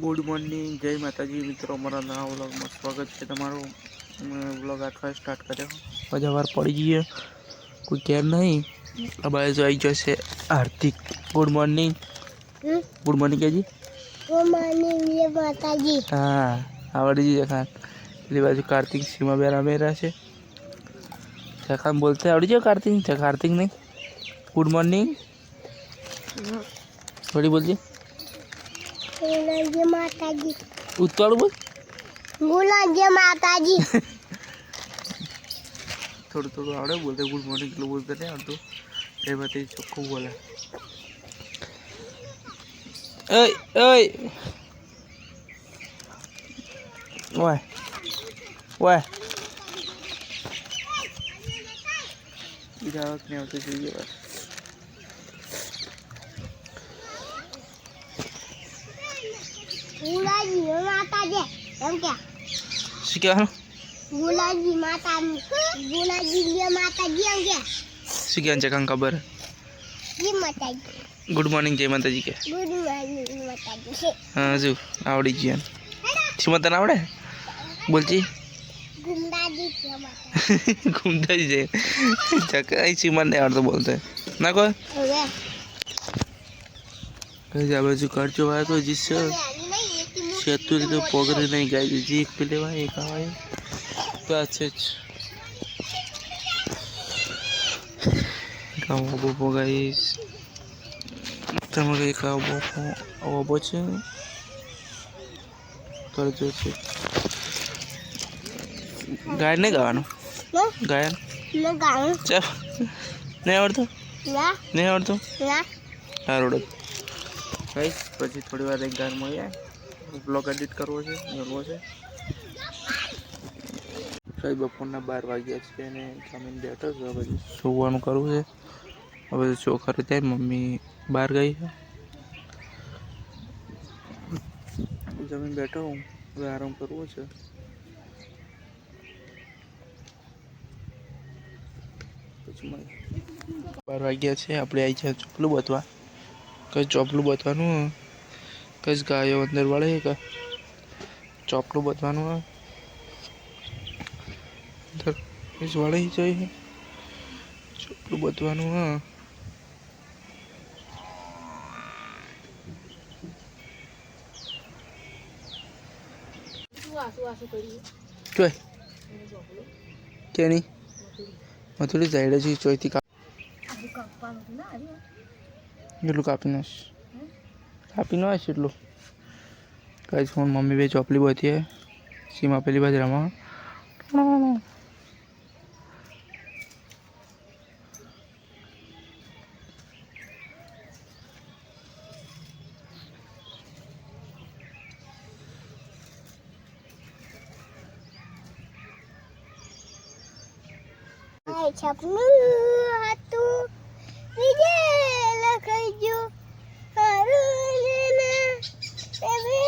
Good morning જય માતાજી મિત્રો અમારા નવા વ્લોગમાં સ્વાગત છે તમારું. વ્લોગ આઠવા સ્ટાર્ટ કર્યો. પછી વાર પડી જઈએ કોઈ કેર નહીં. આ બાજુ આવી જશે Hardik. Good morning good morning KG. માની માતાજી. હા આવડી જઈએ ખાન. પેલી બાજુ કાર્તિક સીમા બેન અમેરા છે. ખાન બોલતે આવડી જાય કાર્તિક? છે કાર્તિક નહીં. ગુડ મોર્નિંગ થોડી બોલજે. ગુલાજી માતાજી. ઉત્તવાળું બોલ ગુલાજી માતાજી. થોડું થોડું આવડે બોલતે ગુડ મોર્નિંગ એટલું બોલતે નહીં આવડતું. એમાંથી ચોખ્ખું બોલે. ઓય ઓય. વાય વાય બીજા વખત નહીં આવતું જોઈએ બસ ગુલાજી માતાજી. એમ કે શું કહેવાનું? ગુલાજી માતા ગુલાજી માતાજી એમ કે. શું કહેવાનું છે કાંઈ ખબર? જી માતાજી. ગુડ મોર્નિંગ જય માતાજી કે? ગુડ મોર્નિંગ માતાજી. હા. જો આવડી ગયા શું તને આવડે? બોલજી ગુંડાજી છે માતા ઘૂમતા જ છે ચકાઈ શ્રીમત નહીં આવડતો બોલતે. ના કોઈ? કઈ આ બાજુ કરજો વાય તો જીસ વાય એક આવાય તો આ છે જ ગામ બોપો ગાઈસ તમારે એક આવો બોપો આવો બો છે કરજો છે ગાય નહીં ગાવાનું ગાયન ચાલ નહીં આવડતું નહીં આવડતું સારું કઈ પછી થોડી વાર એક ગાર મળીએ બ્લોગ એડિટ કરવો છે, મેળવો છે. કઈ બપોરના બાર વાગ્યા છે અને જમીન બેઠો છે. હવે સુવાનું કરવું છે. હવે છોકરી થાય મમ્મી બહાર ગઈ છે. જમીન બેઠો હું. હવે આરામ કરવો છે. બાર વાગ્યા છે, આપણે આવી જાય ચોપલું બતવા કઈ ચોપલું બતવાનું કઈ ગાયો અંદર વળે કે ચોપલું બધવાનું અંદર કઈ વળે જોઈએ ચોપડું બધવાનું હા ચોય કેની? મથુરી સાઈડે છે ચોયથી કાપ એટલું કાપી નાખ કાપી નાખ એટલું. કઈ ફોન મમ્મી બે ચોપલી બધી સીમા પેલી બાજુ રમા હતું. વિજય લખજો. અરુણના હવે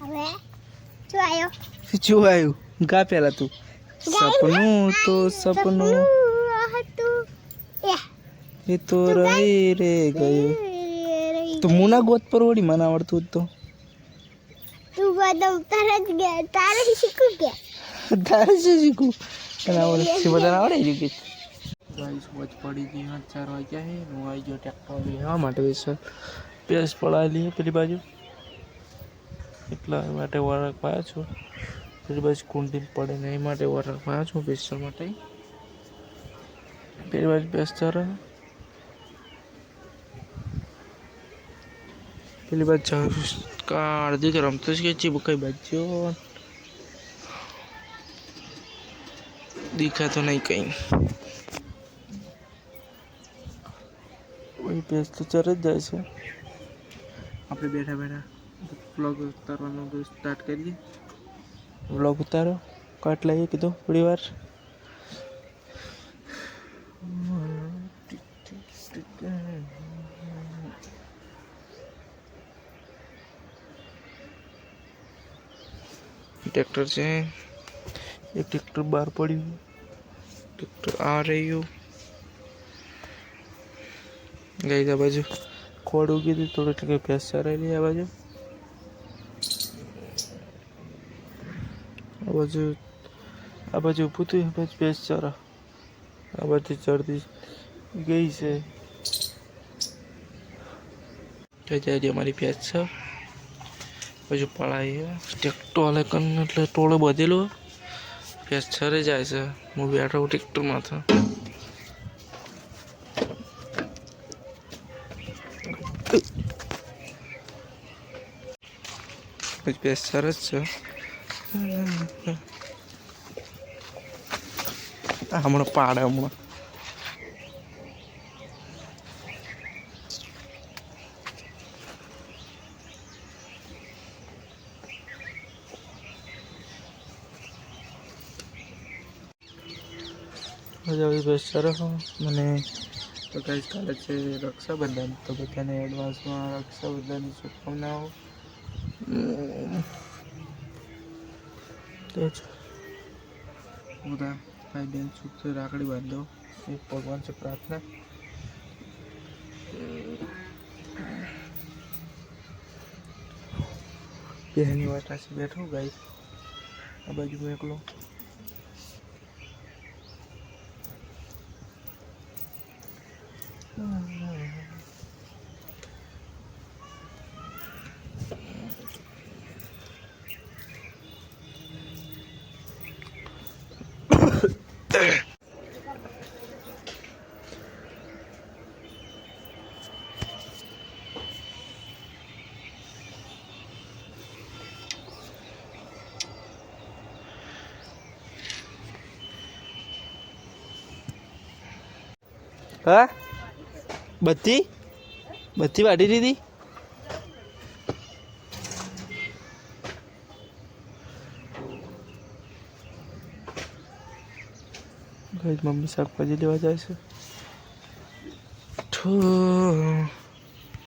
હવે શું આવ્યો? શું આવ્યું ગા પેલા તું. સપનું તો સપનું. એ એ તો રહી રે ગયું. તો મુના ગોત પર વળી મને આવડતું તો. તું બદમ જ ગયા તારે શીખું કે તારે શું શીખું. તને આવડે છે બધાને આવડે છે કે ગાઈસ વોચ પડી ગઈ હાથ ચાર વાગ્યા હે. હું આવી ગયો ટ્રેક્ટર લેવા માટે વિસર પેસ પડાવી લઈએ પેલી બાજુ. એટલા માટે વરખ પાયા છું પેલી બાજુ કુંડી પડે ને એ માટે વરખ પાયા છું બેસવા માટે. પેલી બાજુ બેસતા રહે. પેલી બાજુ તો રમતો જ કે છે કઈ બાજુ દેખાતો નહીં કંઈ. કોઈ પેજ તો ચર જ જાય છે. આપણે બેઠા બેઠા વ્લોગ ઉતારવાનો સ્ટાર્ટ કરીએ. વ્લોગ ઉતારો? કાટ લઈએ કીધું થોડી વાર? ટ્રેક્ટર છે. એક ટ્રેક્ટર બહાર પડ્યું. ટ્રેક્ટર આ રહ્યું. ગઈ આ બાજુ. ખોડ ઉગી હતી થોડું એટલે કે ભેંસ ચરાયેલી આ બાજુ. આ બાજુ આ બાજુ ઊભું થયું, આ બાજુ ભેંસ આ બાજુ ચડતી ગઈ છે. તો જાય અમારી ભેંસ છે. બાજુ પડાવી ટ્રેક્ટર હાલે કન, એટલે ટોળો બધેલો. ભેંસ છરે જાય છે. હું બેઠો ટ્રેક્ટરમાં પછી ભેંસ સરસ છે. હમણાં પાડે હમણાં. મજા આવી મને તો કઈ કાલે છે રક્ષાબંધન, તો બધાને એડવાન્સમાં રક્ષાબંધનની શુભકામનાઓ. તો જ. બધા ભાઈ બેન સુખ રાખડી બાંધો. એ ભગવાન છે પ્રાર્થના. બેની વાટાસી બેઠો ગાઈ આ બાજુ હું એકલો. હા? બધી? બધી વાઢી દીધી? મમ્મી શાકભાજી લેવા જાય છે.